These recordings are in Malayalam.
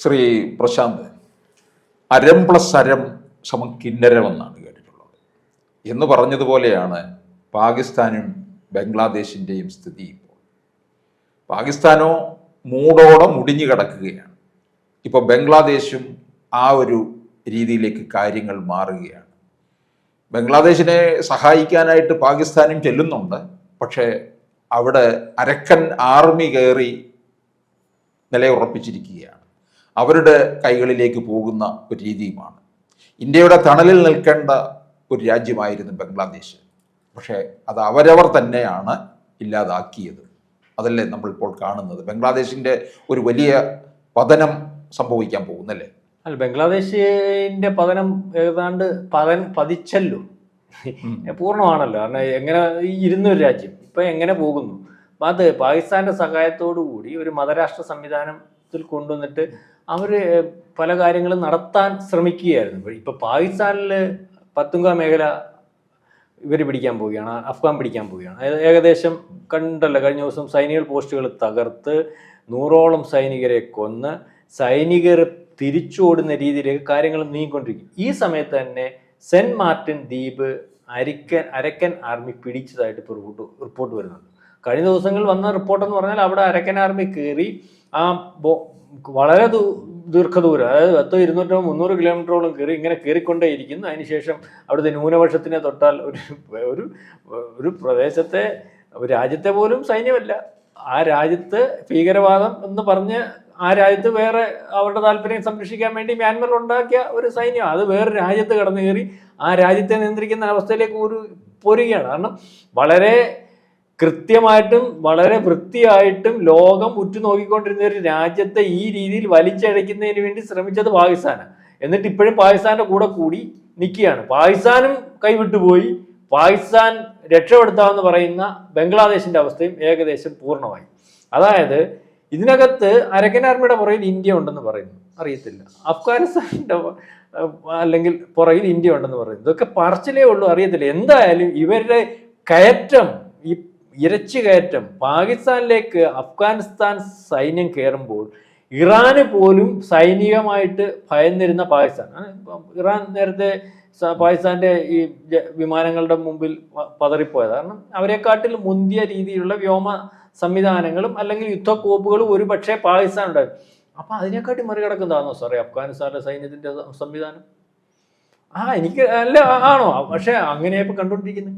ശ്രീ പ്രശാന്ത് അരം പ്ലസ് അരം സമം കിന്നരമെന്നാണ് കേട്ടിട്ടുള്ളത്. എന്ന് പറഞ്ഞതുപോലെയാണ് പാകിസ്ഥാനും ബംഗ്ലാദേശിന്റെയും സ്ഥിതി ഇപ്പോൾ. പാകിസ്ഥാനോ മൂടോടെ മുടിഞ്ഞു കിടക്കുകയാണ്. ഇപ്പോൾ ബംഗ്ലാദേശും ആ ഒരു രീതിയിലേക്ക് കാര്യങ്ങൾ മാറുകയാണ്. ബംഗ്ലാദേശിനെ സഹായിക്കാനായിട്ട് പാകിസ്ഥാനും ചെല്ലുന്നുണ്ട്. പക്ഷേ അവിടെ അരക്കൻ ആർമി കയറി നിലയുറപ്പിച്ചിരിക്കുകയാണ്. അവരുടെ കൈകളിലേക്ക് പോകുന്ന ഒരു രീതിയുമാണ്. ഇന്ത്യയുടെ തണലിൽ നിൽക്കേണ്ട ഒരു രാജ്യമായിരുന്നു ബംഗ്ലാദേശ്. പക്ഷേ അത് അവരവർ തന്നെയാണ് ഇല്ലാതാക്കിയത്. അതല്ലേ നമ്മളിപ്പോൾ കാണുന്നത്? ബംഗ്ലാദേശിന്റെ ഒരു വലിയ പതനം സംഭവിക്കാൻ പോകുന്നല്ലേ? അല്ല ബംഗ്ലാദേശിന്റെ പതനം ഏതാണ്ട് പതൻ പതിച്ചല്ലോ. പൂർണമാണല്ലോ. കാരണം എങ്ങനെ ഇരുന്നൊരു ഇരുന്ന ഒരു രാജ്യം ഇപ്പൊ എങ്ങനെ പോകുന്നു? അത് പാകിസ്ഥാന്റെ സഹായത്തോടു കൂടി ഒരു മതരാഷ്ട്ര സംവിധാനത്തിൽ കൊണ്ടുവന്നിട്ട് അവർ പല കാര്യങ്ങളും നടത്താൻ ശ്രമിക്കുകയായിരുന്നു. ഇപ്പൊ പാകിസ്ഥാനിൽ പത്തുങ്ക മേഖല ഇവർ പിടിക്കാൻ പോവുകയാണ് അഫ്ഗാൻ പിടിക്കാൻ പോവുകയാണ്. അതായത് ഏകദേശം കണ്ടല്ല കഴിഞ്ഞ ദിവസം സൈനിക പോസ്റ്റുകൾ തകർത്ത് നൂറോളം സൈനികരെ കൊന്ന് സൈനികർ തിരിച്ചോടുന്ന രീതിയിലേക്ക് കാര്യങ്ങൾ നീങ്ങിക്കൊണ്ടിരിക്കും ഈ സമയത്ത് തന്നെ സെന്റ് മാർട്ടിൻ ദ്വീപ് അരിക്കൻ അരക്കൻ ആർമി പിടിച്ചതായിട്ട് ഇപ്പോൾ റിപ്പോർട്ട് റിപ്പോർട്ട് വരുന്നുണ്ട്. കഴിഞ്ഞ ദിവസങ്ങളിൽ വന്ന റിപ്പോർട്ട് എന്ന് പറഞ്ഞാൽ അവിടെ അരക്കൻ ആർമി കയറി ആ വളരെ ദീർഘദൂരം. അതായത് പത്തോ ഇരുന്നൂറ്റോ മുന്നൂറ് കിലോമീറ്ററോളം കയറി ഇങ്ങനെ കയറിക്കൊണ്ടേയിരിക്കുന്നു. അതിനുശേഷം അവിടുത്തെ ന്യൂനപക്ഷത്തിനെ തൊട്ടാൽ ഒരു ഒരു ഒരു പ്രദേശത്തെ രാജ്യത്തെ പോലും സൈന്യമല്ല. ആ രാജ്യത്ത് ഭീകരവാദം എന്ന് പറഞ്ഞ് ആ രാജ്യത്ത് വേറെ അവരുടെ താല്പര്യം സംരക്ഷിക്കാൻ വേണ്ടി മ്യാൻമർ ഉണ്ടാക്കിയ ഒരു സൈന്യം. അത് വേറെ രാജ്യത്ത് കടന്നു കയറി ആ രാജ്യത്തെ നിയന്ത്രിക്കുന്ന അവസ്ഥയിലേക്ക് ഒരു പോരുകയാണ്. കാരണം വളരെ കൃത്യമായിട്ടും വളരെ വൃത്തിയായിട്ടും ലോകം ഉറ്റുനോക്കിക്കൊണ്ടിരുന്ന ഒരു രാജ്യത്തെ ഈ രീതിയിൽ വലിച്ചഴയ്ക്കുന്നതിന് വേണ്ടി ശ്രമിച്ചത് പാകിസ്ഥാനാണ് എന്നിട്ട് ഇപ്പോഴും പാകിസ്ഥാന്റെ കൂടെ കൂടി നിൽക്കുകയാണ് പാകിസ്ഥാനും കൈവിട്ടുപോയി. പാകിസ്ഥാൻ രക്ഷപ്പെടുത്താമെന്ന് പറയുന്ന ബംഗ്ലാദേശിന്റെ അവസ്ഥയും ഏകദേശം പൂർണമായി. അതായത് ഇതിനകത്ത് അരക്കൻ ആർമിയുടെ പുറകിൽ ഇന്ത്യ ഉണ്ടെന്ന് പറയുന്നു. അറിയത്തില്ല. അഫ്ഗാനിസ്ഥാനിന്റെ അല്ലെങ്കിൽ പുറകിൽ ഇന്ത്യ ഉണ്ടെന്ന് പറയുന്നു. ഇതൊക്കെ പറച്ചിലേ ഉള്ളൂ അറിയത്തില്ല. എന്തായാലും ഇവരുടെ കയറ്റം ഈ ഇരച്ചു കയറ്റം പാകിസ്ഥാനിലേക്ക് അഫ്ഗാനിസ്ഥാൻ സൈന്യം കയറുമ്പോൾ ഇറാന് പോലും സൈനികമായിട്ട് ഭയന്നിരുന്ന പാകിസ്ഥാൻ. ഇറാൻ നേരത്തെ പാകിസ്ഥാന്റെ ഈ വിമാനങ്ങളുടെ മുമ്പിൽ പതറിപ്പോയത്. കാരണം അവരെക്കാട്ടിൽ മുന്തിയ രീതിയിലുള്ള വ്യോമ സംവിധാനങ്ങളും അല്ലെങ്കിൽ യുദ്ധക്കോപ്പുകളും ഒരു പക്ഷേ പാകിസ്ഥാൻ ഉണ്ടായിരുന്നു അപ്പൊ അതിനെക്കാട്ടി മറികടക്കുന്നതാണോ സാറേ അഫ്ഗാനിസ്ഥാന്റെ സൈന്യത്തിന്റെ സംവിധാനം? ആ എനിക്ക് അല്ല ആണോ? പക്ഷെ അങ്ങനെയപ്പോ കണ്ടുകൊണ്ടിരിക്കുന്നത്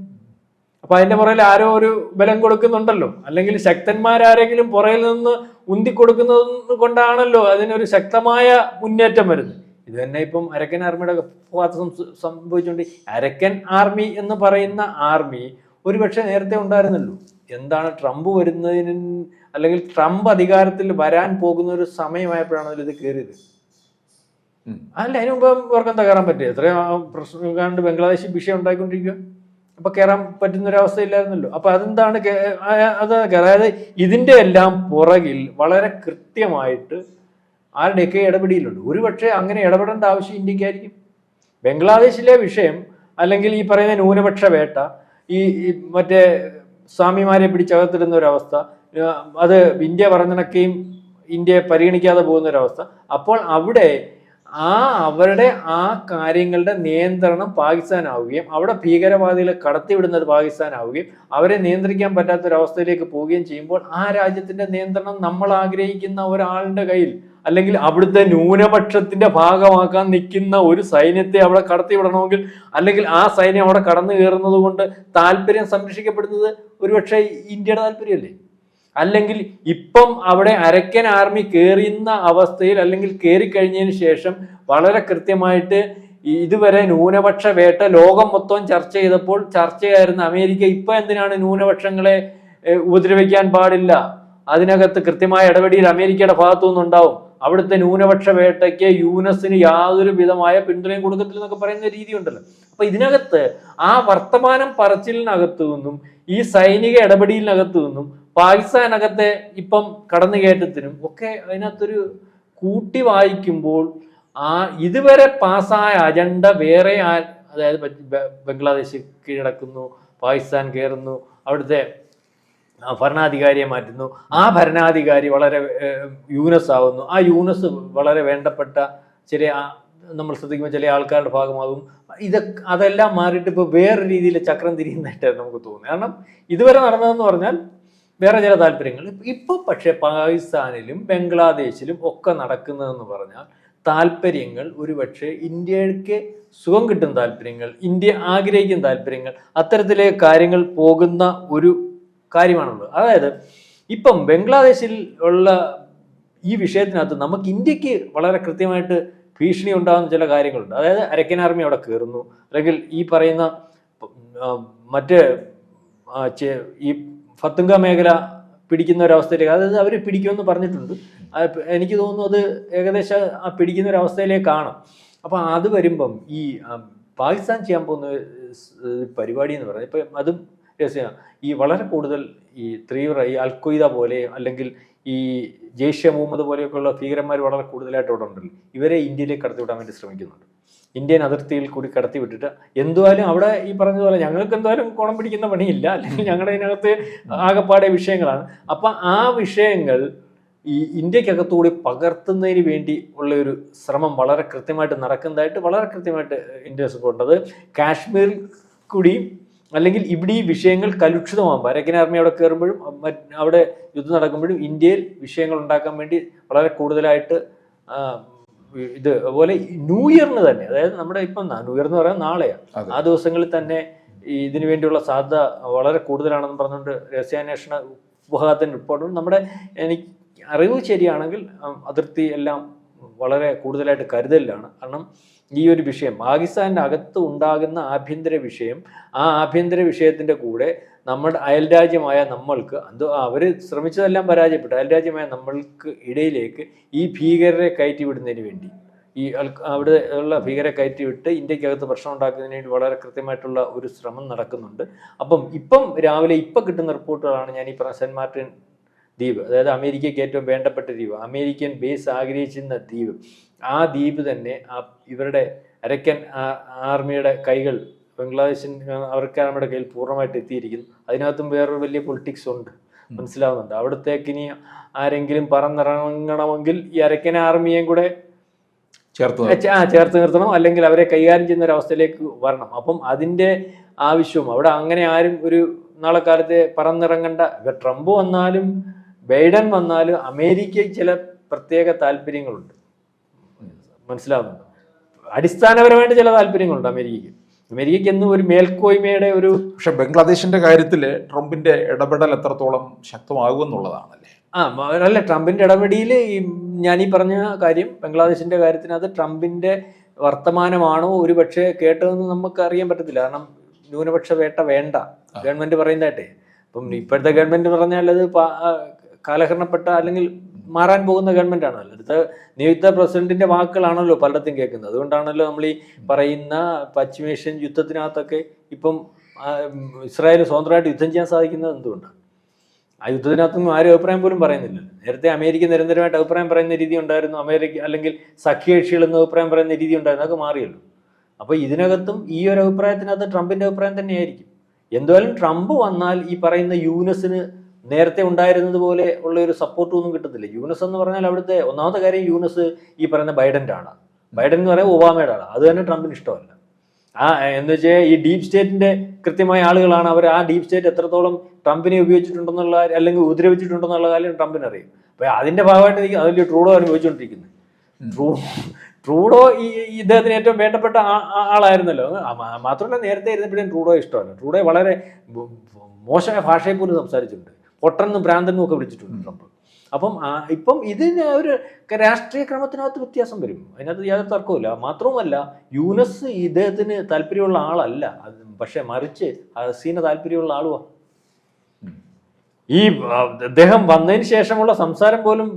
അപ്പൊ അതിന്റെ പുറകിൽ ആരോ ഒരു ബലം കൊടുക്കുന്നുണ്ടല്ലോ. അല്ലെങ്കിൽ ശക്തന്മാരാരെങ്കിലും പുറയിൽ നിന്ന് ഉന്തി കൊടുക്കുന്നത് കൊണ്ടാണല്ലോ അതിനൊരു ശക്തമായ മുന്നേറ്റം വരുന്നത്. ഇത് തന്നെ ഇപ്പം അരക്കൻ ആർമിയുടെ ഭാഗത്ത് സംഭവിച്ചുകൊണ്ട് അരക്കൻ ആർമി എന്ന് പറയുന്ന ആർമി ഒരുപക്ഷെ നേരത്തെ ഉണ്ടായിരുന്നല്ലോ. എന്താണ് ട്രംപ് വരുന്നതിന് അല്ലെങ്കിൽ ട്രംപ് അധികാരത്തിൽ വരാൻ പോകുന്ന ഒരു സമയമായപ്പോഴാണ് ഇത് കയറിയത്. അല്ല അതിന് മുമ്പ് ഇവർക്ക് തകരാൻ പറ്റില്ല എത്രയോ പ്രശ്നം കണ്ട് ബംഗ്ലാദേശിൽ വിഷയം ഉണ്ടായിക്കൊണ്ടിരിക്കുക അപ്പൊ കയറാൻ പറ്റുന്ന ഒരു അവസ്ഥയില്ലായിരുന്നല്ലോ അപ്പൊ അതെന്താണ് അത് അതായത് ഇതിന്റെ എല്ലാം പുറകിൽ വളരെ കൃത്യമായിട്ട് ആരുടെയൊക്കെ ഇടപെടിയിലുണ്ട് ഒരുപക്ഷെ അങ്ങനെ ഇടപെടേണ്ട ആവശ്യം ഇന്ത്യക്കായിരിക്കും. ബംഗ്ലാദേശിലെ വിഷയം അല്ലെങ്കിൽ ഈ പറയുന്ന ന്യൂനപക്ഷ വേട്ട ഈ മറ്റേ സ്വാമിമാരെ പിടിച്ചകത്തിടുന്ന ഒരവസ്ഥ അത് ഇന്ത്യ പറഞ്ഞിണക്കെയും ഇന്ത്യയെ പരിഗണിക്കാതെ പോകുന്ന ഒരവസ്ഥ അപ്പോൾ അവിടെ ആ അവരുടെ ആ കാര്യങ്ങളുടെ നിയന്ത്രണം പാകിസ്ഥാനാവുകയും അവിടെ ഭീകരവാദികളെ കടത്തിവിടുന്നത് പാകിസ്ഥാനാവുകയും അവരെ നിയന്ത്രിക്കാൻ പറ്റാത്ത ഒരു അവസ്ഥയിലേക്ക് പോവുകയും ചെയ്യുമ്പോൾ ആ രാജ്യത്തിന്റെ നിയന്ത്രണം നമ്മൾ ആഗ്രഹിക്കുന്ന ഒരാളുടെ കയ്യിൽ അല്ലെങ്കിൽ അവിടുത്തെ ന്യൂനപക്ഷത്തിന്റെ ഭാഗമാക്കാൻ നിൽക്കുന്ന ഒരു സൈന്യത്തെ അവിടെ കടത്തിവിടണമെങ്കിൽ അല്ലെങ്കിൽ ആ സൈന്യം അവിടെ കടന്നു കയറുന്നത് കൊണ്ട് താല്പര്യം സംരക്ഷിക്കപ്പെടുന്നത് ഒരുപക്ഷെ ഇന്ത്യയുടെ താല്പര്യമല്ലേ? അല്ലെങ്കിൽ ഇപ്പം അവിടെ അരക്കൻ ആർമി കയറുന്ന അവസ്ഥയിൽ അല്ലെങ്കിൽ കയറി കഴിഞ്ഞതിന് ശേഷം വളരെ കൃത്യമായിട്ട് ഇതുവരെ ന്യൂനപക്ഷ വേട്ട ലോകം മൊത്തം ചർച്ച ചെയ്തപ്പോൾ ചർച്ചയായിരുന്ന അമേരിക്ക ഇപ്പൊ എന്തിനാണ് ന്യൂനപക്ഷങ്ങളെ ഉപദ്രവിക്കാൻ പാടില്ല? അതിനകത്ത് കൃത്യമായ ഇടപെടിയിൽ അമേരിക്കയുടെ ഭാഗത്തു നിന്നുണ്ടാവും. അവിടുത്തെ ന്യൂനപക്ഷ വേട്ടയ്ക്ക് യൂനസിന് യാതൊരു വിധമായ പിന്തുണയും കൊടുക്കത്തില്ല എന്നൊക്കെ പറയുന്ന രീതി ഉണ്ടല്ലോ അപ്പൊ ഇതിനകത്ത് ആ വർത്തമാനം പറച്ചിലിനകത്തു നിന്നും ഈ സൈനിക ഇടപെടിയിലിനകത്തു നിന്നും പാകിസ്ഥാനകത്തെ ഇപ്പം കടന്നുകയറ്റത്തിനും ഒക്കെ അതിനകത്തൊരു കൂട്ടി വായിക്കുമ്പോൾ ആ ഇതുവരെ പാസ്സായ അജണ്ട വേറെ ആ അതായത് ബംഗ്ലാദേശ് കീഴടക്കുന്നു പാകിസ്ഥാൻ കയറുന്നു അവിടുത്തെ ഭരണാധികാരിയെ മാറ്റുന്നു. ആ ഭരണാധികാരി വളരെ യൂനസ് ആവുന്നു. ആ യൂനസ് വളരെ വേണ്ടപ്പെട്ട ചില നമ്മൾ ശ്രദ്ധിക്കുമ്പോൾ ചില ആൾക്കാരുടെ ഭാഗമാകും. ഇതൊക്കെ അതെല്ലാം മാറിയിട്ട് ഇപ്പോൾ വേറെ രീതിയിൽ ചക്രം തിരിയുന്നതായിട്ട് നമുക്ക് തോന്നുന്നത്. കാരണം ഇതുവരെ നടന്നതെന്ന് പറഞ്ഞാൽ വേറെ ചില താല്പര്യങ്ങൾ. ഇപ്പോൾ പക്ഷേ പാകിസ്ഥാനിലും ബംഗ്ലാദേശിലും ഒക്കെ നടക്കുന്നതെന്ന് പറഞ്ഞാൽ താല്പര്യങ്ങൾ ഒരുപക്ഷെ ഇന്ത്യയ്ക്ക് സുഖം കിട്ടുന്ന താല്പര്യങ്ങൾ ഇന്ത്യ ആഗ്രഹിക്കുന്ന താല്പര്യങ്ങൾ അത്തരത്തിലെ കാര്യങ്ങൾ പോകുന്ന ഒരു കാര്യമാണുള്ളത്. അതായത് ഇപ്പം ബംഗ്ലാദേശിൽ ഉള്ള ഈ വിഷയത്തിനകത്ത് നമുക്ക് ഇന്ത്യയ്ക്ക് വളരെ കൃത്യമായിട്ട് ഭീഷണി ഉണ്ടാകുന്ന ചില കാര്യങ്ങളുണ്ട്. അതായത് അരക്കൻ ആർമി അവിടെ കയറുന്നു. അല്ലെങ്കിൽ ഈ പറയുന്ന മറ്റ് ഈ ഫത്തുങ്ക മേഖല പിടിക്കുന്ന ഒരവസ്ഥയിലേക്ക് അതായത് അവർ പിടിക്കുമെന്ന് പറഞ്ഞിട്ടുണ്ട്. എനിക്ക് തോന്നുന്നു അത് ഏകദേശം ആ പിടിക്കുന്ന ഒരു അവസ്ഥയിലേക്കാണ് അപ്പം അത് വരുമ്പം ഈ പാകിസ്ഥാൻ ചെയ്യാൻ പോകുന്ന പരിപാടി എന്ന് പറയുന്നത് ഇപ്പം അതും രഹസ്യമാണ്. ഈ വളരെ കൂടുതൽ ഈ തീവ്ര ഈ അൽഖ്വയ്ദ പോലെ അല്ലെങ്കിൽ ഈ ജെയ്ഷെ മുഹമ്മദ് പോലെയൊക്കെയുള്ള ഭീകരന്മാർ വളരെ കൂടുതലായിട്ട് അവിടെ ഉണ്ടല്ലോ. ഇവരെ ഇന്ത്യയിലേക്ക് കടത്തിവിടാൻ വേണ്ടി ശ്രമിക്കുന്നുണ്ട്. ഇന്ത്യൻ അതിർത്തിയിൽ കൂടി കടത്തിവിട്ടിട്ട് എന്തുവായാലും അവിടെ ഈ പറഞ്ഞതുപോലെ ഞങ്ങൾക്ക് എന്തായാലും കോണം പിടിക്കുന്ന പണിയില്ല. അല്ലെങ്കിൽ ഞങ്ങളുടെ ഇതിനകത്ത് ആകപ്പാടെ വിഷയങ്ങളാണ്. അപ്പം ആ വിഷയങ്ങൾ ഈ ഇന്ത്യക്കകത്തുകൂടി പകർത്തുന്നതിന് വേണ്ടി ഉള്ള ഒരു ശ്രമം വളരെ കൃത്യമായിട്ട് നടക്കുന്നതായിട്ട് വളരെ കൃത്യമായിട്ട് ഇന്ത്യ സപ്പോർട്ട് അത് കാശ്മീരിൽ കൂടിയും അല്ലെങ്കിൽ ഇവിടെ ഈ വിഷയങ്ങൾ കലുഷിതമാകുമ്പോൾ അരക്കൻ ആർമി അവിടെ കയറുമ്പോഴും അവിടെ യുദ്ധം നടക്കുമ്പോഴും ഇന്ത്യയിൽ വിഷയങ്ങൾ ഉണ്ടാക്കാൻ വേണ്ടി വളരെ കൂടുതലായിട്ട് ഇത് അതുപോലെ ന്യൂ ഇയറിന് തന്നെ അതായത് നമ്മുടെ ഇപ്പം ന്യൂ ഇയർ എന്ന് പറയുന്നത് നാളെയാണ്. ആ ദിവസങ്ങളിൽ തന്നെ ഇതിനു വേണ്ടിയുള്ള സാധ്യത വളരെ കൂടുതലാണെന്ന് പറഞ്ഞുകൊണ്ട് രഹസ്യാന്വേഷണ വിഭാഗത്തിന്റെ റിപ്പോർട്ടുകൾ നമ്മുടെ എനിക്ക് അറിവ് ശരിയാണെങ്കിൽ അതിർത്തി എല്ലാം വളരെ കൂടുതലായിട്ട് കരുതലിലാണ്. കാരണം ഈ ഒരു വിഷയം പാകിസ്ഥാന്റെ അകത്ത് ഉണ്ടാകുന്ന ആഭ്യന്തര വിഷയം ആ ആഭ്യന്തര വിഷയത്തിന്റെ കൂടെ നമ്മുടെ അയൽരാജ്യമായ നമ്മൾക്ക് അത് അവർ ശ്രമിച്ചതെല്ലാം പരാജയപ്പെട്ടു. അയൽരാജ്യമായ നമ്മൾക്ക് ഇടയിലേക്ക് ഈ ഭീകരരെ കയറ്റി വിടുന്നതിന് വേണ്ടി. ഈ അവിടെ ഉള്ള ഭീകരരെ കയറ്റി വിട്ട് ഇന്ത്യക്കകത്ത് പ്രശ്നം ഉണ്ടാക്കുന്നതിന് വേണ്ടി വളരെ കൃത്യമായിട്ടുള്ള ഒരു ശ്രമം നടക്കുന്നുണ്ട്. അപ്പം ഇപ്പം രാവിലെ ഇപ്പം കിട്ടുന്ന റിപ്പോർട്ടുകളാണ് ഞാൻ ഈ പറഞ്ഞ സെന്റ് മാർട്ടിൻ ദ്വീപ്. അതായത് അമേരിക്കയ്ക്ക് ഏറ്റവും വേണ്ടപ്പെട്ട ദ്വീപ്. അമേരിക്കൻ ബേസ് ആഗ്രഹിച്ചിരുന്ന ദ്വീപ്. ആ ദ്വീപ് തന്നെ ആ ഇവരുടെ അരക്കൻ ആർമിയുടെ കൈകൾ ബംഗ്ലാദേശിൻ അവർക്ക് നമ്മുടെ കയ്യിൽ പൂർണമായിട്ട് എത്തിയിരിക്കുന്നു. അതിനകത്തും വേറൊരു വലിയ പൊളിറ്റിക്സ് ഉണ്ട്. മനസ്സിലാവുന്നുണ്ട്. അവിടത്തേക്ക് ഇനി ആരെങ്കിലും പറന്നിറങ്ങണമെങ്കിൽ ഈ അരക്കൻ ആർമിയെയും കൂടെ ചേർത്ത് ആ ചേർത്ത് നിർത്തണം. അല്ലെങ്കിൽ അവരെ കൈകാര്യം ചെയ്യുന്ന ഒരു അവസ്ഥയിലേക്ക് വരണം. അപ്പം അതിന്റെ ആവശ്യവും അവിടെ അങ്ങനെ ആരും ഒരു നാളെ കാലത്തെ പറന്നിറങ്ങണ്ട. ഇപ്പൊ ട്രംപ് വന്നാലും ബൈഡൻ വന്നാൽ അമേരിക്കയ്ക്ക് ചില പ്രത്യേക താല്പര്യങ്ങളുണ്ട്. മനസ്സിലാവുന്നുണ്ട്? അടിസ്ഥാനപരമായിട്ട് ചില താല്പര്യങ്ങളുണ്ട് അമേരിക്കയ്ക്ക്. അമേരിക്കയ്ക്ക് എന്നും ഒരു മേൽക്കോയ്മയുടെ ഒരു പക്ഷെ ബംഗ്ലാദേശിന്റെ കാര്യത്തിൽ ട്രംപിന്റെ ഇടപെടൽ എത്രത്തോളം ശക്തമാകുമെന്നുള്ളതാണല്ലേ ആ അല്ല ട്രംപിന്റെ ഇടപെടിയിൽ ഈ ഞാൻ ഈ പറഞ്ഞ കാര്യം ബംഗ്ലാദേശിന്റെ കാര്യത്തിനകത്ത് ട്രംപിന്റെ വർത്തമാനമാണോ ഒരു പക്ഷേ കേട്ടതെന്ന് നമുക്ക് അറിയാൻ പറ്റത്തില്ല. കാരണം ന്യൂനപക്ഷ വേട്ട വേണ്ട. ഗവൺമെന്റ് പറയുന്നതായിട്ടേ. അപ്പം ഇപ്പോഴത്തെ ഗവൺമെന്റ് പറഞ്ഞാൽ അത് കാലഹരണപ്പെട്ട അല്ലെങ്കിൽ മാറാൻ പോകുന്ന ഗവൺമെന്റ് ആണല്ലോ. അടുത്ത നിയുക്ത പ്രസിഡന്റിന്റെ വാക്കുകളാണല്ലോ പലയിടത്തും കേൾക്കുന്നത്. അതുകൊണ്ടാണല്ലോ നമ്മൾ ഈ പറയുന്ന പശ്ചിമേഷ്യൻ യുദ്ധത്തിനകത്തൊക്കെ ഇപ്പം ഇസ്രായേൽ സ്വതന്ത്രമായിട്ട് യുദ്ധം ചെയ്യാൻ സാധിക്കുന്നത് എന്തുകൊണ്ടാണ്? ആ യുദ്ധത്തിനകത്തൊന്നും ആരും അഭിപ്രായം പോലും പറയുന്നില്ല നേരത്തെ അമേരിക്ക നിരന്തരമായിട്ട് അഭിപ്രായം പറയുന്ന രീതി ഉണ്ടായിരുന്നു. അമേരിക്ക അല്ലെങ്കിൽ സഖ്യകക്ഷികൾ എന്ന് അഭിപ്രായം പറയുന്ന രീതി ഉണ്ടായിരുന്നു. അതൊക്കെ മാറിയല്ലോ. അപ്പോൾ ഇതിനകത്തും ഈ ഒരു അഭിപ്രായത്തിനകത്ത് ട്രംപിന്റെ അഭിപ്രായം തന്നെയായിരിക്കും. എന്തായാലും ട്രംപ് വന്നാൽ ഈ പറയുന്ന യൂനസിന് നേരത്തെ ഉണ്ടായിരുന്നത് പോലെ ഉള്ള ഒരു സപ്പോർട്ടും ഒന്നും കിട്ടത്തില്ല. യൂനസ് എന്ന് പറഞ്ഞാൽ അവിടുത്തെ ഒന്നാമത്തെ കാര്യം യൂനസ് ഈ പറയുന്ന ബൈഡന്റെ ആണ് ബൈഡൻ എന്ന് പറയുന്നത് ഒബാമയുടെ ആണ് അത് തന്നെ ട്രംപിന് ഇഷ്ടമല്ല. ആ എന്ന് വെച്ചാൽ ഈ ഡീപ് സ്റ്റേറ്റിന്റെ കൃത്യമായ ആളുകളാണ്. അവർ ആ ഡീപ് സ്റ്റേറ്റ് എത്രത്തോളം ട്രംപിനെ ഉപയോഗിച്ചിട്ടുണ്ടെന്നുള്ള അല്ലെങ്കിൽ ഉപദ്രവിച്ചിട്ടുണ്ടെന്നുള്ള കാര്യം ട്രംപിന് അറിയും അപ്പൊ അതിന്റെ ഭാഗമായിട്ട് എനിക്ക് അതിൽ ട്രൂഡോ അനുഭവിച്ചുകൊണ്ടിരിക്കുന്നത് ട്രൂ ട്രൂഡോ ഈ ഇദ്ദേഹത്തിന് ഏറ്റവും വേണ്ടപ്പെട്ട ആളായിരുന്നല്ലോ. മാത്രമല്ല നേരത്തെ ഇരുന്നപ്പോഴും ട്രൂഡോ ഇഷ്ടമല്ല. ട്രൂഡോ വളരെ മോശമായ ഭാഷയെ പോലും സംസാരിച്ചിട്ടുണ്ട്. പൊട്ടെന്നും ഭ്രാന്തെന്നും ഒക്കെ വിളിച്ചിട്ടുണ്ട് ട്രംപ്. അപ്പം ഇപ്പം ഇതിന് ഒരു രാഷ്ട്രീയ ക്രമത്തിനകത്ത് വ്യത്യാസം വരും. അതിനകത്ത് യാതൊരു തർക്കവുമില്ല. മാത്രവുമല്ല യൂനസ് ഇദ്ദേഹത്തിന് താല്പര്യമുള്ള ആളല്ല. പക്ഷെ മറിച്ച് ഹസീന താല്പര്യമുള്ള ആളുവാ. ഈ അദ്ദേഹം വന്നതിന് ശേഷമുള്ള സംസാരം പോലും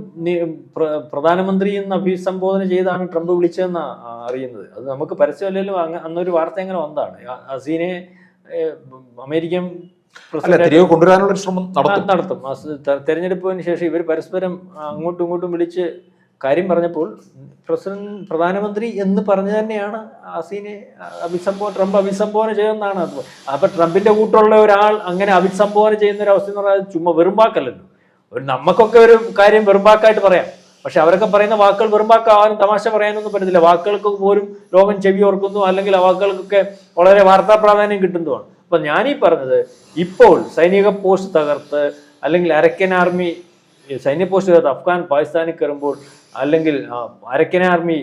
പ്രധാനമന്ത്രി എന്ന് അഭിസംബോധന ചെയ്താണ് ട്രംപ് വിളിച്ചതെന്ന് അറിയുന്നത്. അത് നമുക്ക് പരസ്യമല്ലെങ്കിലും അന്നൊരു വാർത്ത എങ്ങനെ വന്നതാണ്? ഹസീനെ അമേരിക്കൻ അല്ല തിരികെ കൊണ്ടുവരാനുള്ള ശ്രമം നടത്തും. നടത്തും. തെരഞ്ഞെടുപ്പിന് ശേഷം ഇവർ പരസ്പരം അങ്ങോട്ടും ഇങ്ങോട്ടും വിളിച്ച് കാര്യം പറഞ്ഞപ്പോൾ പ്രസിഡന്റ് പ്രധാനമന്ത്രി എന്ന് പറഞ്ഞു തന്നെയാണ് അസീനെ അഭിസംബോധന ട്രംപ് അഭിസംബോധന ചെയ്യുന്നതാണ്. അത് അപ്പൊ ട്രംപിന്റെ കൂട്ടുള്ള ഒരാൾ അങ്ങനെ അഭിസംബോധന ചെയ്യുന്ന ഒരു അവസ്ഥ എന്ന് പറഞ്ഞാൽ ചുമ്മാ വെറുമ്പാക്കല്ലല്ലോ ഒരു നമുക്കൊക്കെ ഒരു കാര്യം വെറുമ്പാക്കായിട്ട് പറയാം. പക്ഷെ അവരൊക്കെ പറയുന്ന വാക്കുകൾ വെറുമ്പാക്കാവാനും തമാശ പറയാനൊന്നും പറ്റത്തില്ല. വാക്കുകൾക്ക് പോലും ലോകം ചെവി ഓർക്കുന്നു. അല്ലെങ്കിൽ ആ വാക്കുകൾക്കൊക്കെ വളരെ വാർത്താ പ്രാധാന്യം കിട്ടുന്നതുമാണ്. അപ്പൊ ഞാനീ പറഞ്ഞത് ഇപ്പോൾ സൈനിക പോസ്റ്റ് തകർത്ത് അല്ലെങ്കിൽ അരക്കൻ ആർമി സൈനിക പോസ്റ്റ് തകർത്ത് അഫ്ഗാൻ പാകിസ്ഥാനിൽ കയറുമ്പോൾ അല്ലെങ്കിൽ അരക്കൻ ആർമി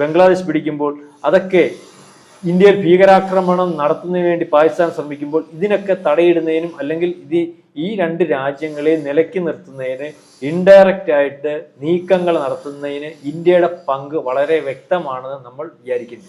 ബംഗ്ലാദേശ് പിടിക്കുമ്പോൾ അതൊക്കെ ഇന്ത്യയിൽ ഭീകരാക്രമണം നടത്തുന്നതിന് വേണ്ടി പാകിസ്ഥാൻ ശ്രമിക്കുമ്പോൾ ഇതിനൊക്കെ തടയിടുന്നതിനും അല്ലെങ്കിൽ ഇത് ഈ രണ്ട് രാജ്യങ്ങളെ നിലയ്ക്ക് നിർത്തുന്നതിന് ഇൻഡയറക്റ്റ് ആയിട്ട് നീക്കങ്ങൾ നടത്തുന്നതിന് ഇന്ത്യയുടെ പങ്ക് വളരെ വ്യക്തമാണെന്ന് നമ്മൾ വിചാരിക്കുന്നു.